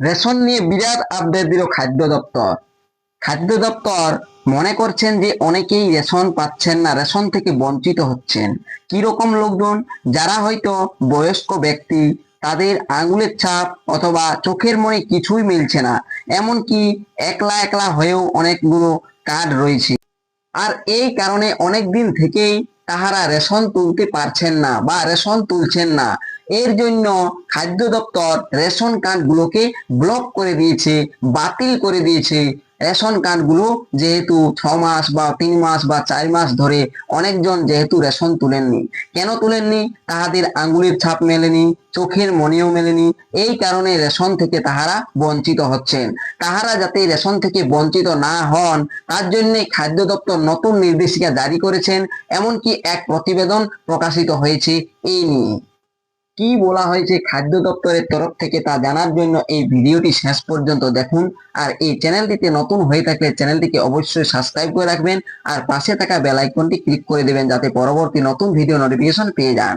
Ration নিয়ে বিরাট update দিল খাদ্য দপ্তর। খাদ্য দপ্তর মনে করছেন যে অনেকেই রেশন পাচ্ছেন না, রেশন থেকে বঞ্চিত হচ্ছেন। কি রকম লোকজন? যারা হয়তো বয়স্ক ব্যক্তি, তাদের আঙুলের ছাপ অথবা চোখের মনে কিছুই মিলছে না। এমনকি একলা একলা হয়েও অনেকগুলো কার্ড রয়েছে। আর এই কারণে অনেক দিন থেকেই তাহারা রেশন তুলতে পারছেন না বা রেশন তুলছেন না। এর জন্য খাদ্য দপ্তর রেশন কার্ডগুলোকে ব্লক করে দিয়েছে, বাতিল করে দিয়েছে। রেশন কার্ডগুলো যেহেতু ছ মাস বা তিন মাস বা চার মাস ধরে অনেকজন যেহেতু রেশন তুলেননি। কেন তুলেননি? তাহাদের আঙ্গুলের ছাপ মেলেনি, চোখের মনেও মেলেনি। এই কারণে রেশন থেকে তাহারা বঞ্চিত হচ্ছেন। তাহারা যাতে রেশন থেকে বঞ্চিত না হন, তার জন্য খাদ্য দপ্তর নতুন নির্দেশিকা জারি করেছেন। এমনকি এক প্রতিবেদন প্রকাশিত হয়েছে এই নিয়ে। কি বলা হয়েছে খাদ্য দপ্তরের তরফ থেকে তা জানার জন্য এই ভিডিওটি শেষ পর্যন্ত দেখুন। আর এই চ্যানেলটিতে নতুন হয়ে থাকলে চ্যানেলটিকে অবশ্যই সাবস্ক্রাইব করে রাখবেন আর পাশে থাকা বেল আইকনটি ক্লিক করে দেবেন যাতে পরবর্তী নতুন ভিডিও নোটিফিকেশন পেয়ে যান।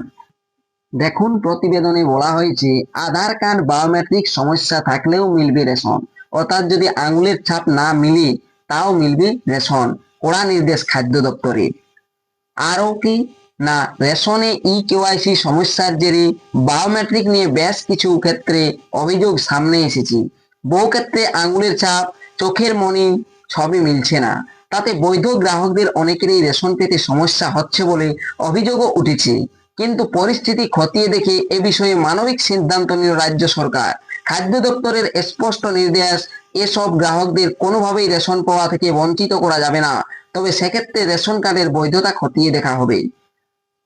দেখুন, প্রতিবেদনে বলা হয়েছে, আধার কার্ড বায়োমেট্রিক সমস্যা থাকলেও মিলবে রেশন। অর্থাৎ যদি আঙুলের ছাপ না মিলে, তাও মিলবে রেশন। কড়া নির্দেশ খাদ্য দপ্তরের। আরও কি? না, রেশনে ই কেওয়াইসি সমস্যার জেরে বায়োমেট্রিক নিয়ে বেশ কিছু ক্ষেত্রে অভিযোগ সামনে এসেছে। বহু ক্ষেত্রে আঙুলের ছাপ চোখের মনি সবই মিলছে না। তাতে বৈধ গ্রাহকদের অনেকেরই রেশন পেতে সমস্যা হচ্ছে বলে অভিযোগও উঠেছে। কিন্তু পরিস্থিতি খতিয়ে দেখে এ বিষয়ে মানবিক সিদ্ধান্ত নিল রাজ্য সরকার। খাদ্য দপ্তরের স্পষ্ট নির্দেশ, এসব গ্রাহকদের কোনোভাবেই রেশন পাওয়া থেকে বঞ্চিত করা যাবে না। তবে সেক্ষেত্রে রেশন কার্ডের বৈধতা খতিয়ে দেখা হবে।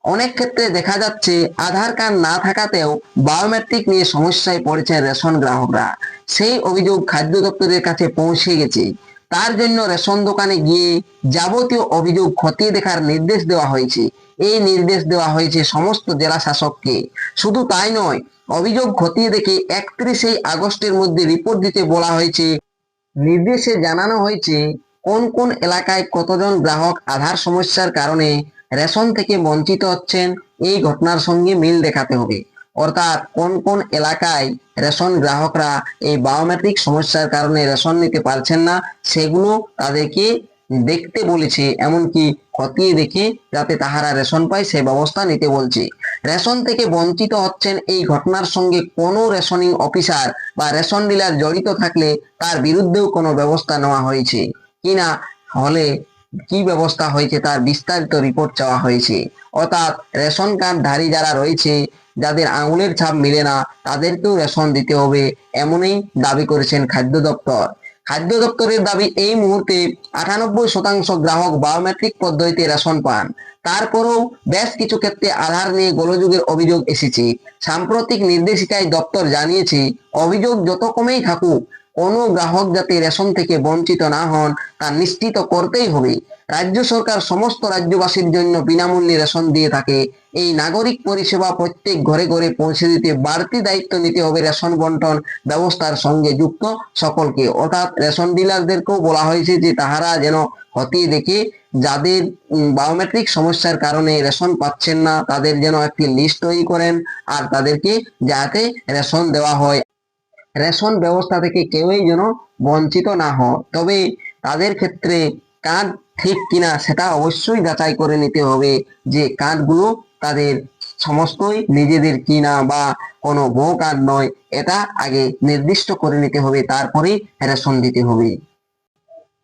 অনেক ক্ষেত্রে দেখা যাচ্ছে আধার কার্ড না থাকাতেও বায়োমেট্রিক নিয়ে সমস্যায় পড়েছে রেশন গ্রাহকরা। সেই অভিযোগ খাদ্য দপ্তরের কাছে পৌঁছে গেছে। তার জন্য রেশন দোকানে গিয়ে যাবতীয় অভিযোগ খতিয়ে দেখার নির্দেশ দেওয়া হয়েছে। এই নির্দেশ দেওয়া হয়েছে সমস্ত জেলা শাসককে। শুধু তাই নয়, অভিযোগ খতিয়ে দেখে একত্রিশে আগস্টের মধ্যে রিপোর্ট দিতে বলা হয়েছে। নির্দেশে জানানো হয়েছে কোন কোন এলাকায় কতজন গ্রাহক আধার সমস্যার কারণে রেশন থেকে বঞ্চিত হচ্ছেন, এই ঘটনার সঙ্গে মিল দেখাতে হবে। অর্থাৎ কোন কোন এলাকায় রেশন গ্রাহকরা এই বায়োমেট্রিক সমস্যার কারণে রেশন নিতে পারছেন না, সেগুলো তাদেরকে দেখতে বলেছে, এমনকি খতিয়ে দেখে যাতে তাহারা রেশন পায় সে ব্যবস্থা নিতে বলছে। রেশন থেকে বঞ্চিত হচ্ছেন এই ঘটনার সঙ্গে কোনো রেশনিং অফিসার বা রেশন ডিলার জড়িত থাকলে তার বিরুদ্ধেও কোনো ব্যবস্থা নেওয়া হয়েছে। কিনা হলে কি ব্যবস্থা হয়েছে তার বিস্তারিত রিপোর্ট চাওয়া হয়েছে। অর্থাৎ রেশন কার্ড ধারী যারা রয়েছে, যাদের আঙুলের ছাপ মিলে না, তাদেরকেও রেশন দিতে হবে এমনই দাবি করেছেন খাদ্য দপ্তর। খাদ্য দপ্তরের দাবি এই মুহূর্তে আটানব্বই শতাংশ গ্রাহক বায়োমেট্রিক পদ্ধতিতে রেশন পান। তারপরেও বেশ কিছু ক্ষেত্রে আধার নিয়ে গোলযোগের অভিযোগ এসেছে। সাম্প্রতিক নির্দেশিকায় দপ্তর জানিয়েছে, অভিযোগ যত কমেই থাকুক কোনো গ্রাহক যাতে রেশন থেকে বঞ্চিত না হন, তা নিশ্চিত করতেই হবে। রাজ্য সরকার সমস্ত রাজ্যবাসীর জন্য বিনামূল্যে রেশন দিয়ে থাকে। এই নাগরিক পরিষেবা প্রত্যেক ঘরে ঘরে পৌঁছে দিতে বাড়তি দায়িত্ব নিতে হবে রেশন বন্টন ব্যবস্থার সঙ্গে যুক্ত সকলকে। অর্থাৎ রেশন ডিলারদেরকেও বলা হয়েছে যে তাহারা যেন খতিয়ে দেখে যাদের বায়োমেট্রিক সমস্যার কারণে রেশন পাচ্ছেন না, তাদের যেন একটি লিস্ট তৈরি করেন আর তাদেরকে যাতে রেশন দেওয়া হয়। রেশন ব্যবস্থা থেকে কেউই যেন বঞ্চিত না হয়। তবে তাদের ক্ষেত্রে কার্ড ঠিক কিনা সেটা অবশ্যই যাচাই করে নিতে হবে যে কার্ডগুলো তাদের সমস্তই নিজেদের কিনা বা কোনো বউ কার্ড নয়, এটা আগে নির্দিষ্ট করে নিতে হবে তারপরেই রেশন দিতে হবে।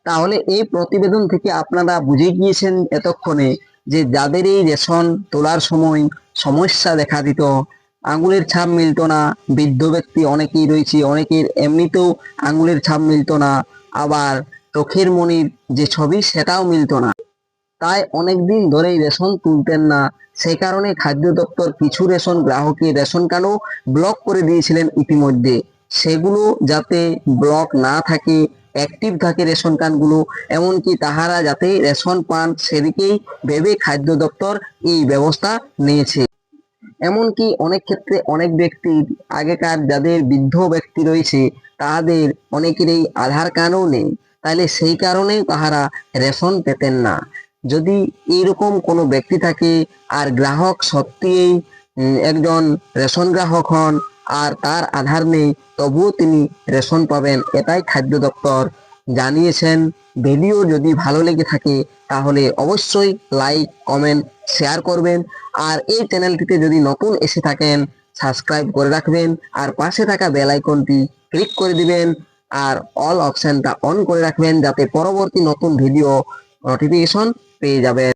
তাহলে এই প্রতিবেদন থেকে আপনারা বুঝে গিয়েছেন এতক্ষণে যে যাদের এই রেশন তোলার সময় সমস্যা দেখা দিত আঙুলের ছাপ মিলতো না, বৃদ্ধ ব্যক্তি অনেকেই রয়েছে, অনেকের এমনিতেও আঙুলের ছাপ মিলতো না, আবার চোখের মনির যে ছবি সেটাও মিলতো না। তাই অনেকদিন ধরেই রেশন তুলতেন না। সেই কারণে খাদ্য দপ্তর কিছু রেশন গ্রাহকের রেশন কার্ডও ব্লক করে দিয়েছিলেন ইতিমধ্যে। সেগুলো যাতে ব্লক না থাকে, অ্যাক্টিভ থাকে রেশন কার্ডগুলো, এমনকি তাহারা যাতে রেশন পান সেদিকেই ভেবে খাদ্য দপ্তর এই ব্যবস্থা নিয়েছে। এমনকি অনেক ক্ষেত্রে অনেক ব্যক্তির আগেকার যাদের বৃদ্ধ ব্যক্তি রয়েছে তাদের অনেকেরই আধার কার্ডও নেই। তাহলে সেই কারণেই তাহারা রেশন পেতেন না। যদি এইরকম কোনো ব্যক্তি থাকে, আর গ্রাহক সত্যিই একজন রেশন গ্রাহক হন, আর তার আধার নেই, তবুও তিনি রেশন পাবেন। এটাই খাদ্য দপ্তর জানিয়েছেন। ভিডিও যদি ভালো লেগে থাকে, তাহলে অবশ্যই লাইক, কমেন্ট, শেয়ার করবেন। আর এই চ্যানেলটিতে যদি নতুন এসে থাকেন, সাবস্ক্রাইব করে রাখবেন। আর পাশে থাকা বেল আইকনটি ক্লিক করে দিবেন। আর অল অপশনটা অন করে রাখবেন, যাতে পরবর্তী নতুন ভিডিও নোটিফিকেশন পেয়ে যাবেন।